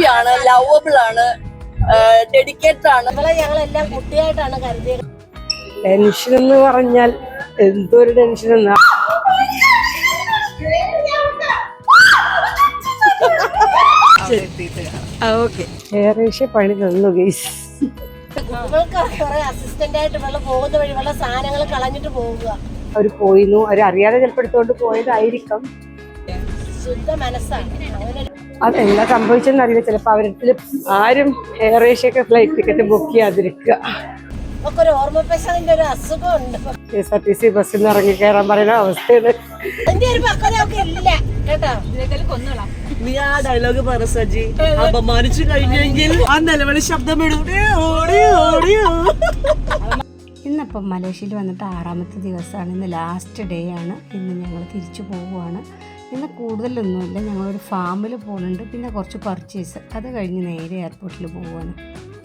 Beauty ആണ് lovable ആണ് dedicated ആണ് ഇവളെ ഞങ്ങളെല്ലാം കുട്ടിയായിട്ടാണ് കരുതിയത്. ടെൻഷൻ എന്ന് പറഞ്ഞാൽ എന്തൊരു ടെൻഷൻ എന്നാ? ഓക്കെ. ഏകദേശം പണി തന്നു ഗൈസ് ഇവൾക്ക് കുറെ അസിസ്റ്റന്റ് ആയിട്ട് പോകുന്ന വഴി ഇവളുടെ സാധനങ്ങൾ കളഞ്ഞിട്ട് പോവുക. അവർ പോയിരുന്നു അവർ അറിയാതെ ചിലപ്പോൾ എടുത്തോണ്ട് പോയതായിരിക്കാം. ശുദ്ധ മനസ്സാണ്. അങ്ങനെ അതെന്താ സംഭവിച്ചെന്ന് അറിയില്ല ചിലപ്പോൾ അവരുടെ ആരും എയർ ഏഷ്യയൊക്കെ ഫ്ലൈറ്റ് ടിക്കറ്റ് ബുക്ക് ചെയ്യാതിരിക്കുക ഒരു ഓർമ്മപ്പശകന്റെ ഒരു അസുഖമുണ്ട്. K S R T C ബസ്സിൽ നിന്ന് ഇറങ്ങി കയറാൻ പറയുന്ന അവസ്ഥയാണ്. എന്റെ ഒരു പക്വതയൊക്കെ ഇല്ല. കേട്ടോ? നീ ആ ഡയലോഗ് പറ സജി. അപമാനിച്ചു കഴിഞ്ഞെങ്കിൽ ആ നിലവിളി ശബ്ദം ഇടും. ഓടി ഓടിയോ ഇന്നിപ്പം മലേഷ്യയിൽ വന്നിട്ട് ആറാമത്തെ ദിവസമാണ്. ഇന്ന് ലാസ്റ്റ് ഡേ ആണ്. ഇന്ന് ഞങ്ങൾ തിരിച്ചു പോവുകയാണ്. ഇന്ന് കൂടുതലൊന്നുമില്ല. ഞങ്ങളൊരു ഫാമിൽ പോകുന്നുണ്ട് പിന്നെ കുറച്ച് പർച്ചേസ് അത് കഴിഞ്ഞ് നേരെ എയർപോർട്ടിൽ പോവുകയാണ്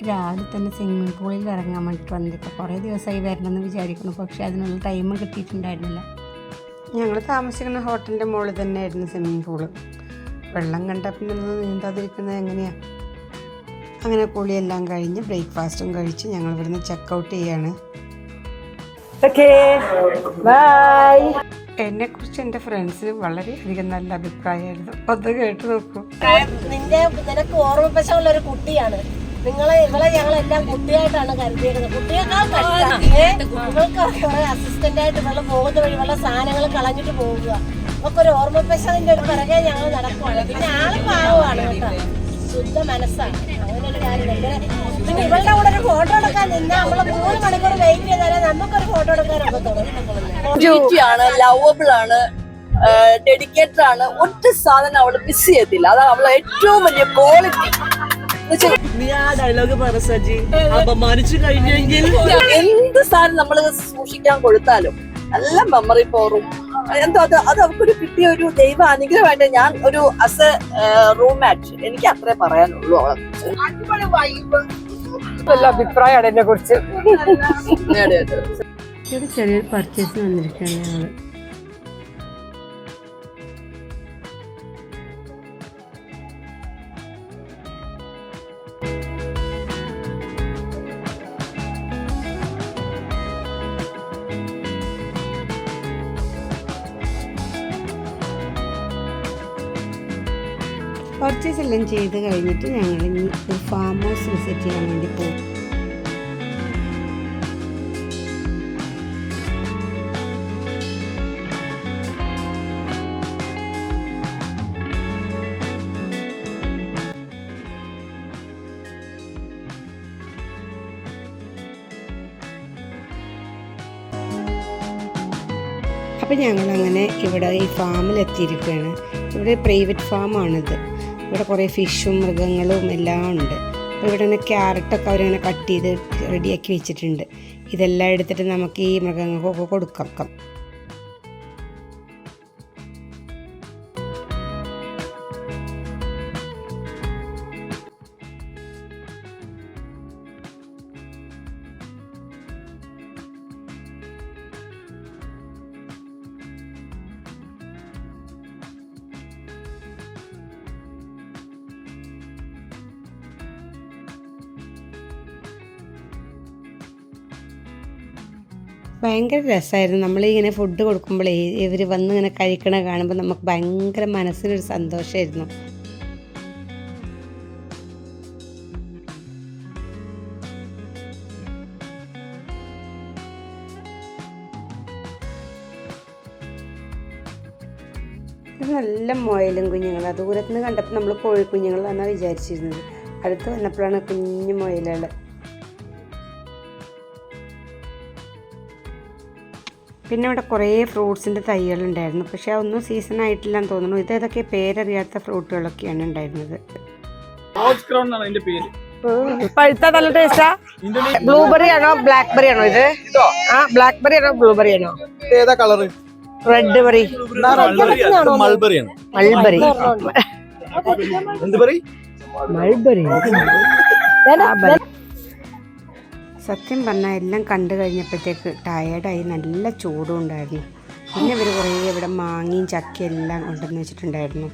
രാവിലെ തന്നെ സ്വിമ്മിംഗ് പൂളിൽ ഇറങ്ങാൻ വേണ്ടിയിട്ട് വന്നിട്ട് കുറേ ദിവസമായി വരണമെന്ന് വിചാരിക്കുന്നു. പക്ഷേ അതിനുള്ള ടൈം കിട്ടിയിട്ടുണ്ടായിരുന്നില്ല. ഞങ്ങൾ താമസിക്കുന്ന ഹോട്ടലിന്റെ മുകളിൽ തന്നെയായിരുന്നു സ്വിമ്മിംഗ് പൂൾ വെള്ളം കണ്ട പിന്നെ ഒന്ന് നീന്താതിരിക്കുന്നത് എങ്ങനെയാണ് അങ്ങനെ കുളിയെല്ലാം കഴിഞ്ഞ് ബ്രേക്ക്ഫാസ്റ്റും കഴിച്ച് ഞങ്ങൾ ഇവിടുന്ന് ചെക്കൗട്ട് ചെയ്യാണ്. ഓക്കേ ബൈ എന്നെക്കുറിച്ച് എന്റെ വളരെ വളരെയധികം നല്ല അഭിപ്രായമായിരുന്നു. അത് കേട്ട് നോക്കൂ. നിന്റെ നിനക്ക് ഓർമ്മപ്പശമുള്ള ഒരു കുട്ടിയാണ്. നിങ്ങളെ ഇവളെ ഞങ്ങളെല്ലാം കുട്ടിയായിട്ടാണ് കരുതിയിരുന്നത്. കുട്ടിയേക്കാൾ നിങ്ങൾക്ക് കുറെ അസിസ്റ്റന്റ് ആയിട്ട് ഇവൾ പോകുന്ന വഴി ഇവളുടെ സാധനങ്ങൾ കളഞ്ഞിട്ട് പോവുക. ഒക്കെ ഒരു ഓർമ്മപ്പശകന്റെ ഒരു പിറകെ ഞങ്ങൾ നടക്കുവാണ്. പിന്നെ ആൾ പാവമാണ് കേട്ടോ. ശുദ്ധ മനസ്സാണ്. അങ്ങനെ ഒരു കാര്യം ഇവളുടെ കൂടെ ഒരു ഫോട്ടോ എടുക്കാൻ നിന്നാ നമ്മൾ മൂന്ന് മണിക്കൂർ വെയിറ്റ് ചെയ്താലേ നമുക്കൊരു ഫോട്ടോ എടുക്കാൻ ഒക്കത്തുള്ളൂ ആണ് ലവബിൾ ആണ് ഡെഡിക്കേറ്റഡ് ആണ്. ഒറ്റ സാധനം അവൾ മിസ് ചെയ്യത്തില്ല. അതാണ് അവളെ ഏറ്റവും വലിയ ക്വാളിറ്റി നീ ആ ഡയലോഗ് പറ സജി. അപമാനിച്ചു കഴിഞ്ഞെങ്കിൽ എന്ത് സാധനം നമ്മൾ സൂക്ഷിക്കാൻ കൊടുത്താലും നല്ല മെമ്മറി പോറും എന്തോ അത് അത് അവർക്കൊരു കിട്ടിയ ഒരു ദൈവ അനുഗ്രഹമായിട്ട് ഞാൻ ഒരു അസ് എ റൂംമാറ്റ് എനിക്ക് അത്രേ പറയാനുള്ളൂ അവളെ നല്ല അഭിപ്രായമാണ് എന്നെ കുറിച്ച് ഇവിടെ ചെറിയൊരു പർച്ചേസ് വന്നിരിക്കുകയാണ് ഞങ്ങൾ പർച്ചേസ് എല്ലാം ചെയ്ത് കഴിഞ്ഞിട്ട് ഞങ്ങൾ ഇനി ഒരു ഫാം ഹൗസ് വിസിറ്റ് ചെയ്യാൻ വേണ്ടി പോകും അപ്പം ഞങ്ങളങ്ങനെ ഇവിടെ ഈ ഫാമിൽ എത്തിയിരിക്കുകയാണ് ഇവിടെ പ്രൈവറ്റ് ഫാമാണിത് ഇവിടെ കുറേ ഫിഷും മൃഗങ്ങളും എല്ലാം ഉണ്ട്. അപ്പോൾ ഇവിടെ തന്നെ ക്യാരറ്റൊക്കെ അവരിങ്ങനെ കട്ട് ചെയ്ത് റെഡിയാക്കി വെച്ചിട്ടുണ്ട്. ഇതെല്ലാം എടുത്തിട്ട് നമുക്ക് ഈ മൃഗങ്ങൾക്കൊക്കെ കൊടുക്കാം. ഭയങ്കര രസമായിരുന്നു നമ്മളിങ്ങനെ ഫുഡ് കൊടുക്കുമ്പോൾ ഇവർ വന്ന് ഇങ്ങനെ കഴിക്കണ കാണുമ്പോൾ നമുക്ക് ഭയങ്കര മനസ്സിനൊരു സന്തോഷമായിരുന്നു നല്ല മുയലും കുഞ്ഞുങ്ങൾ അതുപോലെ നിന്ന് കണ്ടപ്പോൾ നമ്മൾ കോഴിക്കുഞ്ഞുങ്ങളാണെന്നാണ് വിചാരിച്ചിരുന്നത്. അടുത്ത് വന്നപ്പോഴാണ് കുഞ്ഞു മുയലുകൾ പിന്നെ ഇവിടെ കുറേ ഫ്രൂട്ട്സിന്റെ തൈകളുണ്ടായിരുന്നു. പക്ഷേ അതൊന്നും സീസൺ ആയിട്ടില്ലെന്ന് തോന്നുന്നു. ഇത് ഏതൊക്കെ പേരറിയാത്ത ഫ്രൂട്ടുകളൊക്കെയാണ് ഉണ്ടായിരുന്നത്. പഴുത്ത നല്ല ടേസ്റ്റാ ബ്ലൂബെറി ആണോ ബ്ലാക്ക്ബെറി ആണോ ഇത്? ആ ബ്ലാക്ക്ബെറി ആണോ ബ്ലൂബെറി ആണോ? ഏതാ കളർ റെഡ് ബെറി മൾബറി ആണ്. മൾബെറി എന്ത് പറയും? മൾബെറി സത്യം പറഞ്ഞാൽ എല്ലാം കണ്ടു കഴിഞ്ഞപ്പോഴത്തേക്ക് ടയേർഡായി നല്ല ചൂടും ഉണ്ടായിരുന്നു പിന്നെ ഇവർ കുറേ ഇവിടെ മാങ്ങയും ചക്കയും എല്ലാം കൊണ്ടുവന്ന് വെച്ചിട്ടുണ്ടായിരുന്നു.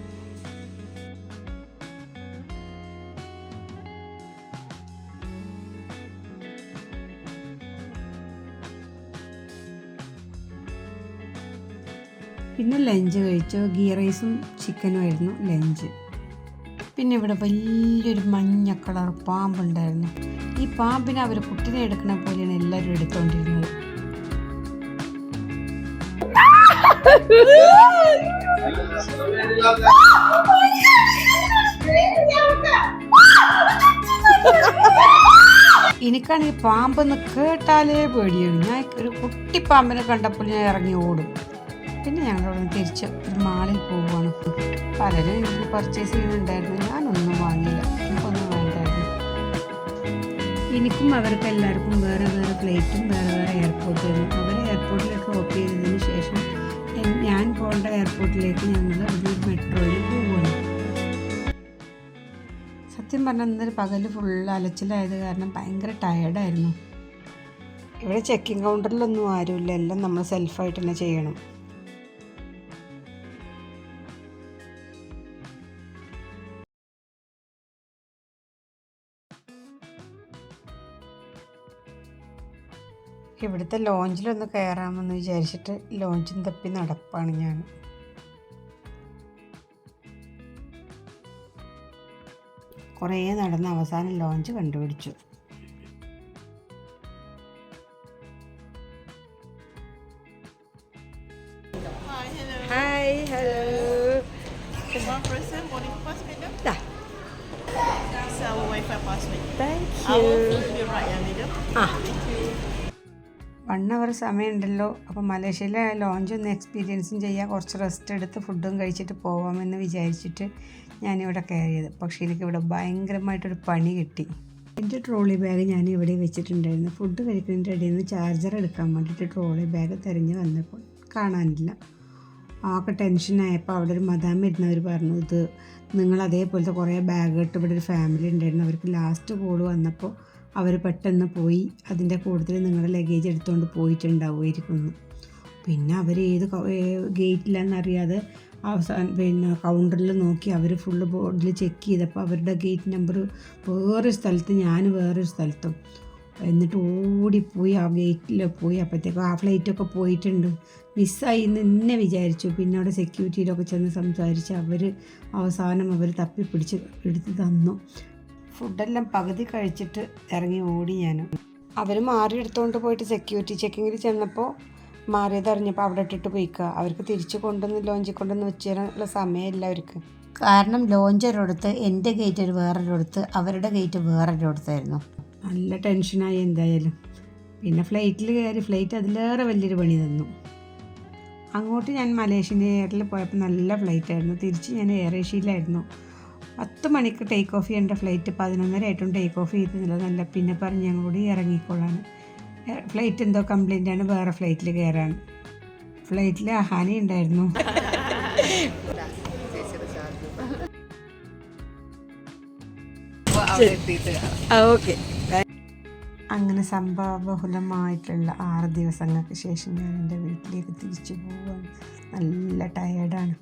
പിന്നെ ലഞ്ച് കഴിച്ചു. ഗീ റൈസും ചിക്കനും ആയിരുന്നു ലഞ്ച് പിന്നെ ഇവിടെ വലിയൊരു മഞ്ഞ കളർ പാമ്പുണ്ടായിരുന്നു. ഈ പാമ്പിനെ അവർ കുട്ടിനെ എടുക്കണ പോലെയാണ് എല്ലാവരും എടുത്തോണ്ടിരുന്നത്. എനിക്കാണെങ്കിൽ പാമ്പെന്ന് കേട്ടാലേ പേടിയാണ്. ഞാൻ ഒരു കുട്ടി പാമ്പിനെ കണ്ടപ്പോൾ ഞാൻ ഇറങ്ങി ഓടും. പിന്നെ നിന്ന് തിരിച്ച് ഒരു മാളിൽ പോവുകയാണ്. പലരും എനിക്ക് പർച്ചേസ് ചെയ്യുന്നുണ്ടായിരുന്നു ഞാനൊന്നും വാങ്ങിയില്ല. എനിക്കൊന്നും വേണ്ടായിരുന്നു. എനിക്കും അവർക്ക് എല്ലാവർക്കും വേറെ വേറെ പ്ലേറ്റും വേറെ വേറെ എയർപോർട്ടായിരുന്നു അവർ എയർപോർട്ടിൽ ഡ്രോപ്പ് ചെയ്തതിന് ശേഷം ഞാൻ പോകേണ്ട എയർപോർട്ടിലേക്ക് ഞങ്ങൾ ഒരു മെട്രോയിൽ പോവുകയാണ്. സത്യം പറഞ്ഞാൽ ഇന്നൊരു പകൽ ഫുൾ അലച്ചിലായത് കാരണം ഭയങ്കര ടയർഡായിരുന്നു ഇവിടെ ചെക്കിംഗ് കൗണ്ടറിലൊന്നും ആരുമില്ല. എല്ലാം നമ്മൾ സെൽഫായിട്ട് തന്നെ ചെയ്യണം. ഇവിടുത്തെ ലോഞ്ചിലൊന്ന് കയറാമെന്ന് വിചാരിച്ചിട്ട് ലോഞ്ചും തപ്പി നടപ്പാണ് ഞാൻ. കുറേ നടന്ന് അവസാനം ലോഞ്ച് കണ്ടുപിടിച്ചു. ഹായ് ഹലോ വൺ അവർ സമയമുണ്ടല്ലോ. അപ്പോൾ മലേഷ്യയിലെ ലോഞ്ച് ഒന്ന് എക്സ്പീരിയൻസും ചെയ്യാൻ കുറച്ച് റെസ്റ്റ് എടുത്ത് ഫുഡും കഴിച്ചിട്ട് പോവാമെന്ന് വിചാരിച്ചിട്ട് ഞാനിവിടെ കയറിയത്. പക്ഷേ എനിക്കിവിടെ ഭയങ്കരമായിട്ടൊരു പണി കിട്ടി. എന്റെ ട്രോളി ബാഗ് ഞാൻ ഇവിടെ വെച്ചിട്ടുണ്ടായിരുന്നു. ഫുഡ് കഴിക്കുന്നതിന്റെ ഇടയിൽ നിന്ന് ചാർജർ എടുക്കാൻ വേണ്ടിയിട്ട് ട്രോളി ബാഗ് തിരഞ്ഞ് വന്നപ്പോൾ കാണാനില്ല. ആകെ ടെൻഷനായപ്പോൾ അവിടെ ഒരു മദാം ഇരുന്നവർ പറഞ്ഞു ഇത് നിങ്ങൾ അതേപോലത്തെ കുറേ ബാഗ് ഇട്ട് ഇവിടെ ഒരു ഫാമിലി ഉണ്ടായിരുന്നു. അവർക്ക് ലാസ്റ്റ് കോൾ വന്നപ്പോൾ അവർ പെട്ടെന്ന് പോയി അതിന്റെ കൂടുതൽ നിങ്ങളുടെ ലഗേജ് എടുത്തുകൊണ്ട് പോയിട്ടുണ്ടാവുമായിരിക്കുന്നു. പിന്നെ അവർ ഏത് ഗേറ്റിലാണെന്നറിയാതെ അവസാന പിന്നെ കൗണ്ടറിൽ നോക്കി അവർ ഫുള്ള് ബോർഡിൽ ചെക്ക് ചെയ്തപ്പോൾ അവരുടെ ഗേറ്റ് നമ്പർ വേറൊരു സ്ഥലത്ത് ഞാൻ വേറൊരു സ്ഥലത്തും. എന്നിട്ട് ഓടിപ്പോയി ആ ഗേറ്റിൽ പോയി. അപ്പോഴത്തേക്കും ആ ഫ്ലൈറ്റൊക്കെ പോയിട്ടുണ്ട്. മിസ്സായി എന്ന് എന്നെ വിചാരിച്ചു. പിന്നെ അവിടെ സെക്യൂരിറ്റിയിലൊക്കെ ചെന്ന് സംസാരിച്ച് അവർ അവസാനം അവർ തപ്പിപ്പിടിച്ച് എടുത്ത് തന്നു. ഫുഡെല്ലാം പകുതി കഴിച്ചിട്ട് ഇറങ്ങി ഓടി ഞാൻ അവർ മാറി എടുത്തുകൊണ്ട് പോയിട്ട് സെക്യൂരിറ്റി ചെക്കിങ്ങിൽ ചെന്നപ്പോൾ മാറിയത് അറിഞ്ഞപ്പോൾ അവിടെ ഇട്ടിട്ട് പോയിക്കുക അവർക്ക് തിരിച്ചു കൊണ്ടുവന്ന് ലോഞ്ചിൽ കൊണ്ടുവന്ന് വെച്ചാലുള്ള സമയമില്ല അവർക്ക്. കാരണം ലോഞ്ച് ഒരിടത്ത് എന്റെ ഗേറ്റ് ഒരു വേറൊരിടത്ത് അവരുടെ ഗേറ്റ് വേറൊരിടത്തായിരുന്നു. നല്ല ടെൻഷനായി എന്തായാലും. പിന്നെ ഫ്ലൈറ്റിൽ കയറി ഫ്ലൈറ്റ് അതിലേറെ വലിയൊരു പണി തന്നു. അങ്ങോട്ട് ഞാൻ മലേഷ്യൻ എയറിൽ പോയപ്പോൾ നല്ല ഫ്ലൈറ്റ് ആയിരുന്നു. തിരിച്ച് ഞാൻ എയർ ഏഷ്യയിലായിരുന്നു പത്ത് മണിക്ക് ടേക്ക് ഓഫ് ചെയ്യേണ്ട ഫ്ലൈറ്റ് പതിനൊന്നര ആയിട്ടും ടേക്ക് ഓഫ് ചെയ്തിരുന്നില്ല. നല്ല പിന്നെ പറഞ്ഞ് ഞങ്ങളോട് ഇറങ്ങിക്കോളാണ്. ഫ്ലൈറ്റ് എന്തോ കംപ്ലൈന്റ് ആണ്. വേറെ ഫ്ലൈറ്റിൽ കയറാൻ ഫ്ലൈറ്റിൽ അഹാനി ഉണ്ടായിരുന്നു. ഓക്കെ അങ്ങനെ സംഭവബഹുലമായിട്ടുള്ള ആറ് ദിവസങ്ങൾക്ക് ശേഷം ഞാൻ എന്റെ വീട്ടിലേക്ക് തിരിച്ചു പോവാണ്. നല്ല ടയേർഡാണ്